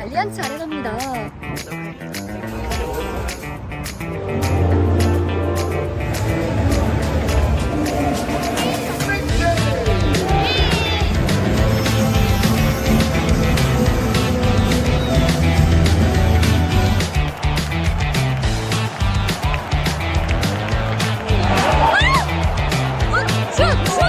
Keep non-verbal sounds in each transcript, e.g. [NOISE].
알리안츠 아레나입니다. 슛! 슛!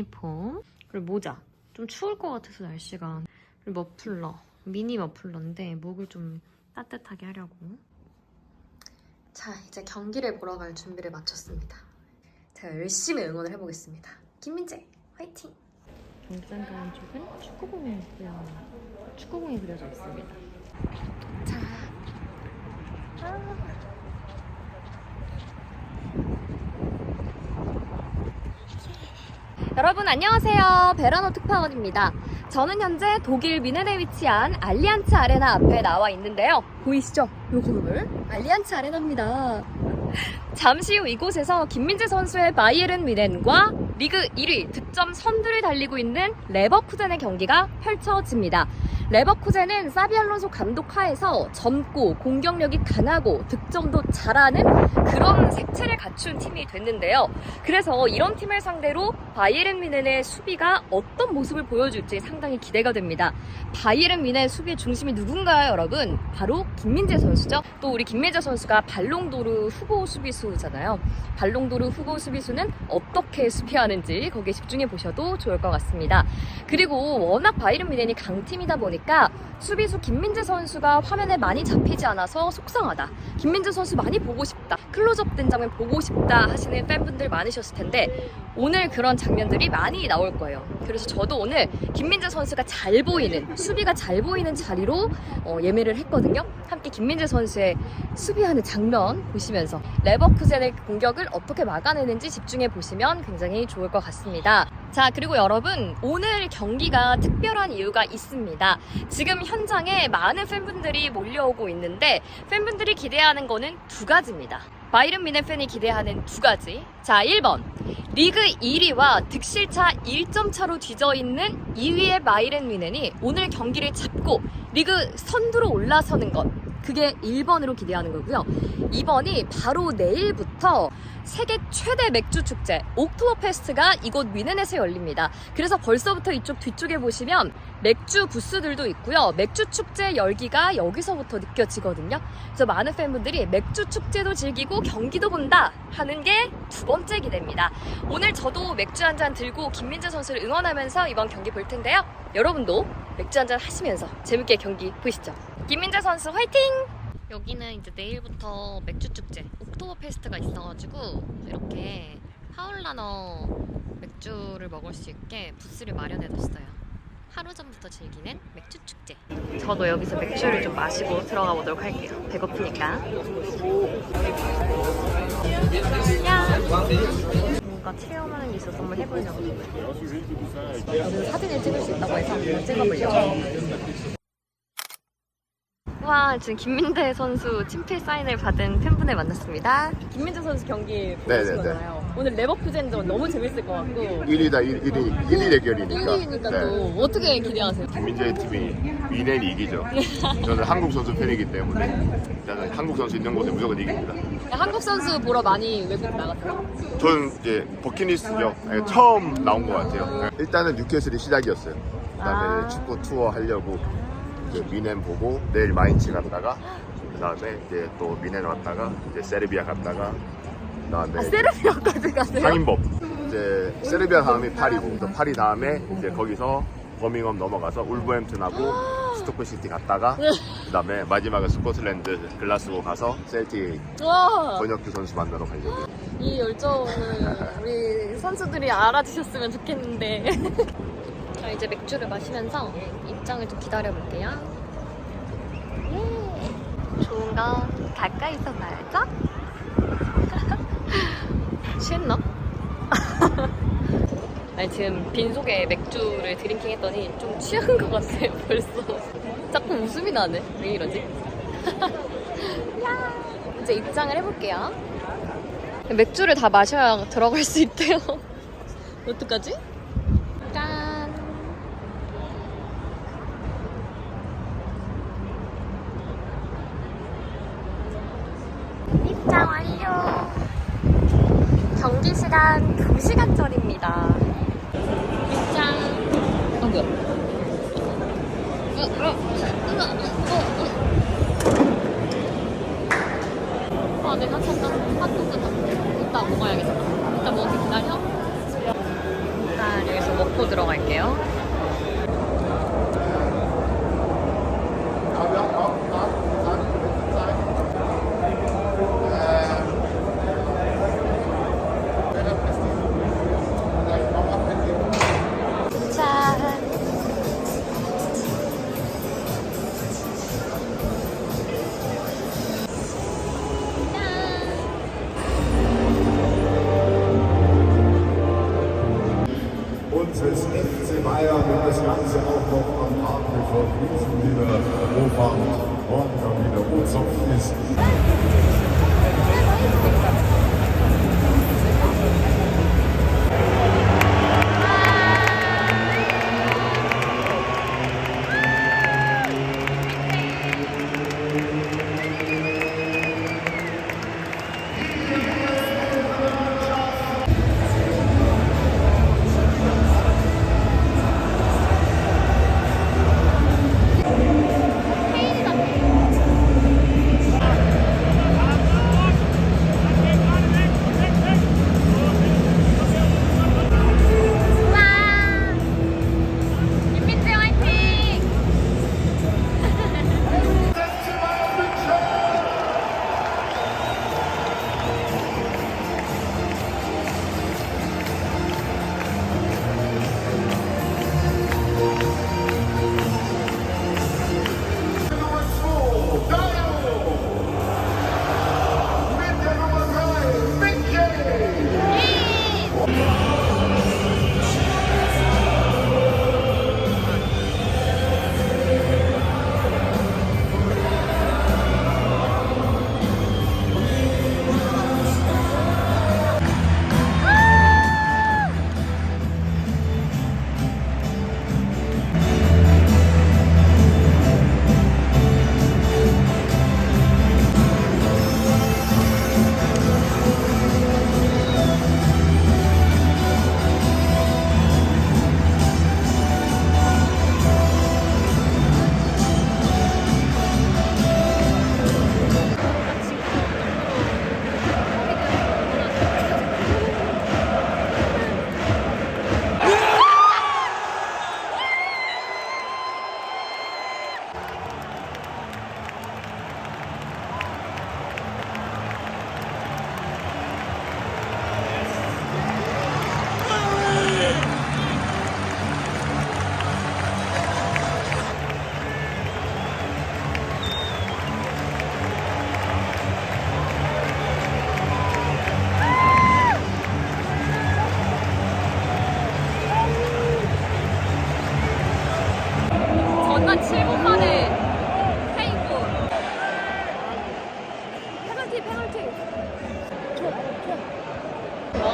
유니폼 그리고 모자. 좀 추울 것 같아서 날씨가 그리고 머플러 미니 머플러인데 목을 좀 따뜻하게 하려고. 자 이제 경기를 보러 갈 준비를 마쳤습니다. 제가 열심히 응원을 해보겠습니다. 김민재 화이팅! 경산가운 쪽은 축구공이 있고요. 축구공이 그려져 있습니다. 자. 아. 여러분 안녕하세요. 베라노 특파원입니다. 저는 현재 독일 미넨에 위치한 알리안츠 아레나 앞에 나와 있는데요. 보이시죠? 요 건물? 알리안츠 아레나입니다. 잠시 후 이곳에서 김민재 선수의 바이에른 미넨과 리그 1위 득점 선두를 달리고 있는 레버쿠젠의 경기가 펼쳐집니다. 레버쿠젠은 사비 알론소 감독 하에서 젊고 공격력이 강하고 득점도 잘하는 그런 색채를 갖춘 팀이 됐는데요. 그래서 이런 팀을 상대로 바이에른 미넨의 수비가 어떤 모습을 보여줄지 상당히 기대가 됩니다. 바이에른 미넨 수비의 중심이 누군가요, 여러분? 바로 김민재 선수죠. 또 우리 김민재 선수가 발롱도르 후보 수비수 잖아요. 발롱도르 후보 수비수는 어떻게 수비하는지 거기에 집중해 보셔도 좋을 것 같습니다. 그리고 워낙 바이에른 미넨이 강팀이다 보니까 수비수 김민재 선수가 화면에 많이 잡히지 않아서 속상하다. 김민재 선수 많이 보고 싶다. 클로즈업 된 장면 보고 싶다 하시는 팬분들 많으셨을 텐데 오늘 그런 장면들이 많이 나올 거예요. 그래서 저도 오늘 김민재 선수가 잘 보이는 수비가 잘 보이는 자리로 어, 예매를 했거든요. 함께 김민재 선수의 수비하는 장면 보시면서 레버 쿠젠의 공격을 어떻게 막아내는지 집중해 보시면 굉장히 좋을 것 같습니다. 자, 그리고 여러분, 오늘 경기가 특별한 이유가 있습니다. 지금 현장에 많은 팬분들이 몰려오고 있는데, 팬분들이 기대하는 거는 두 가지입니다. 바이른 미넨 팬이 기대하는 두 가지. 자, 1번. 리그 1위와 득실차 1점 차로 뒤져 있는 2위의 바이른 미넨이 오늘 경기를 잡고 리그 선두로 올라서는 것. 그게 1번으로 기대하는 거고요. 2번이 바로 내일부터 세계 최대 맥주 축제 옥토버 페스트가 이곳 위넨에서 열립니다. 그래서 벌써부터 이쪽 뒤쪽에 보시면 맥주 부스들도 있고요. 맥주 축제 열기가 여기서부터 느껴지거든요. 그래서 많은 팬분들이 맥주 축제도 즐기고 경기도 본다 하는 게 두 번째 기대입니다. 오늘 저도 맥주 한 잔 들고 김민재 선수를 응원하면서 이번 경기 볼 텐데요. 여러분도 맥주 한 잔 하시면서 재밌게 경기 보시죠. 김민재 선수 화이팅! 여기는 이제 내일부터 맥주 축제 옥토버 페스트가 있어가지고 이렇게 파울라너 맥주를 먹을 수 있게 부스를 마련해뒀어요. 하루 전부터 즐기는 맥주 축제. 저도 여기서 맥주를 좀 마시고 들어가 보도록 할게요. 배고프니까. 야. 뭔가 체험하는 게 있어서 한번 해보려고. 여기서 사진을 찍을 수 있다고 해서 한번 찍어보려고. 와 지금 김민재 선수 친필 사인을 받은 팬분을 만났습니다. 김민재 선수 경기 보신 네네네. 거잖아요. 오늘 레버쿠젠도 너무 재밌을 것 같고 1위다 1위 1위 1위 대결이니까 1위니까 네. 또 어떻게 기대하세요? 김민재 팀이 위넨이 이기죠 [LAUGHS] 저는 한국 선수 팬이기 때문에 일단은 한국 선수 있는 곳에 무조건 이깁니다 한국 선수 보러 많이 외국 나갔어요. 저는 이제 버킷리스트죠 네, 처음 나온 것 같아요 네. 일단은 뉴캐슬이 시작이었어요 그다음에 아. 축구 투어 하려고 이제 미넨 보고 내일 마인츠 갔다가 그다음에 이제 또 미넨 왔다가 이제 세르비아 갔다가 그다음에 아, 세르비아까지 가세요? 상인법 이제 세르비아 다음이 파리고 그래서 파리 다음에 이제 거기서 버밍엄 넘어가서 울버햄튼하고 스토크 시티 갔다가 그다음에 마지막에 스코틀랜드 글라스고 가서 셀틱 와, 권혁규 선수 만나러 가려고 이 열정을 우리 선수들이 알아주셨으면 좋겠는데. 자, 이제 맥주를 마시면서 입장을 좀 기다려볼게요. 예. 좋은 거 가까이서 봐야죠? 취했나? [LAUGHS] 아니 지금 빈속에 맥주를 드링킹 했더니 좀 취한 것 같아요 [LAUGHS] 벌써 자꾸 웃음이 나네 왜 이러지? [LAUGHS] 야 이제 입장을 해볼게요 맥주를 다 마셔야 들어갈 수 있대요 어떡하지?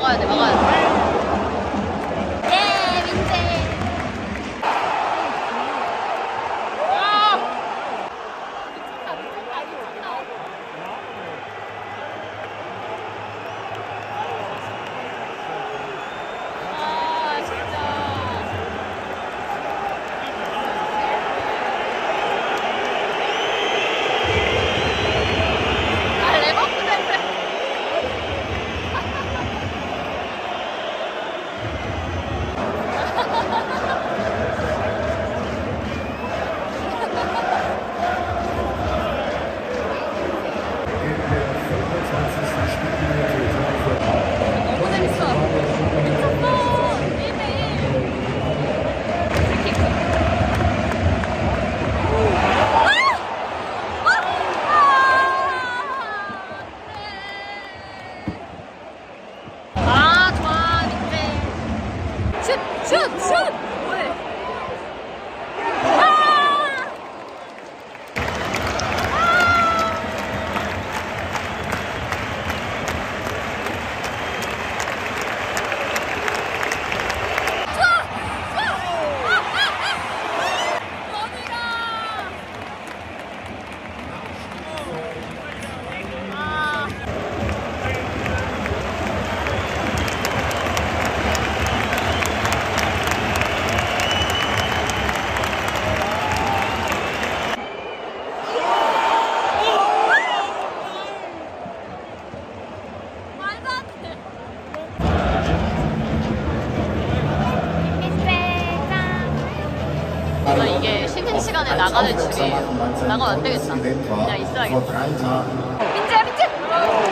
かんないか 한 시간에 나가는 줄이에요. 나가면 안 되겠다. 그냥 있어야겠다. 민재야, 민재!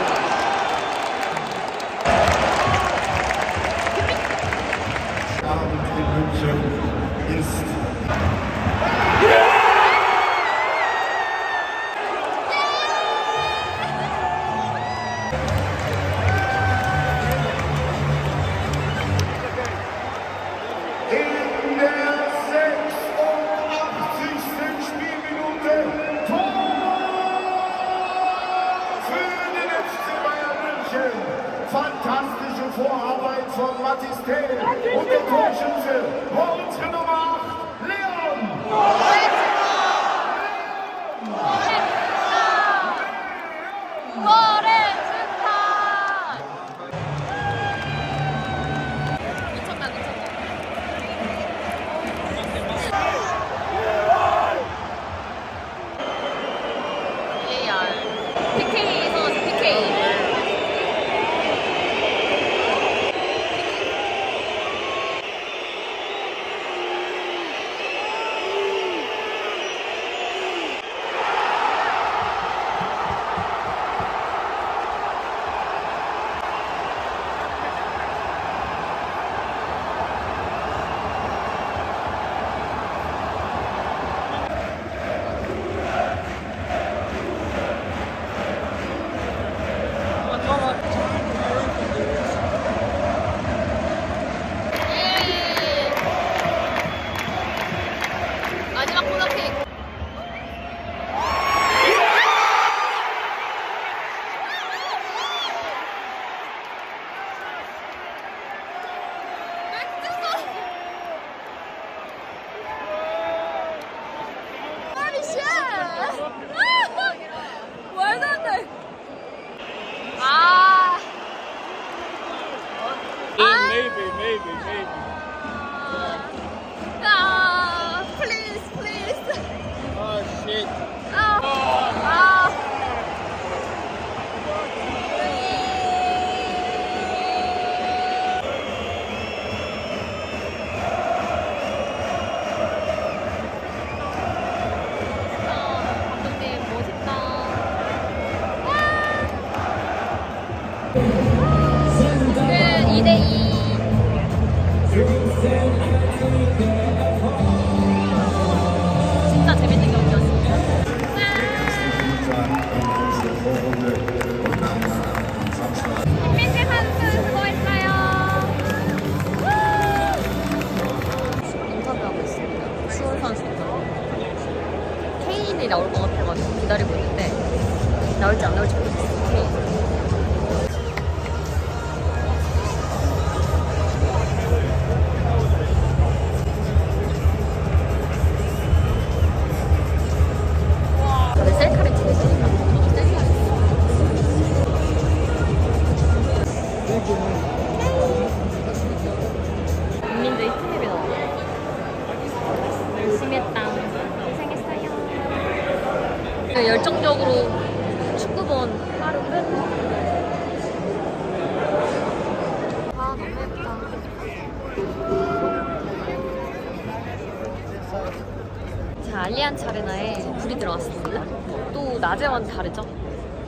하얀 차르나에 불이 들어갔습니다. 또 낮에와는 다르죠?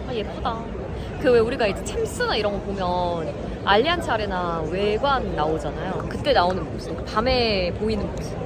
아, 예쁘다. 그 왜 우리가 이제 챔스나 이런 거 보면 알리안차르나 외관 나오잖아요. 그때 나오는 모습, 밤에 보이는 모습.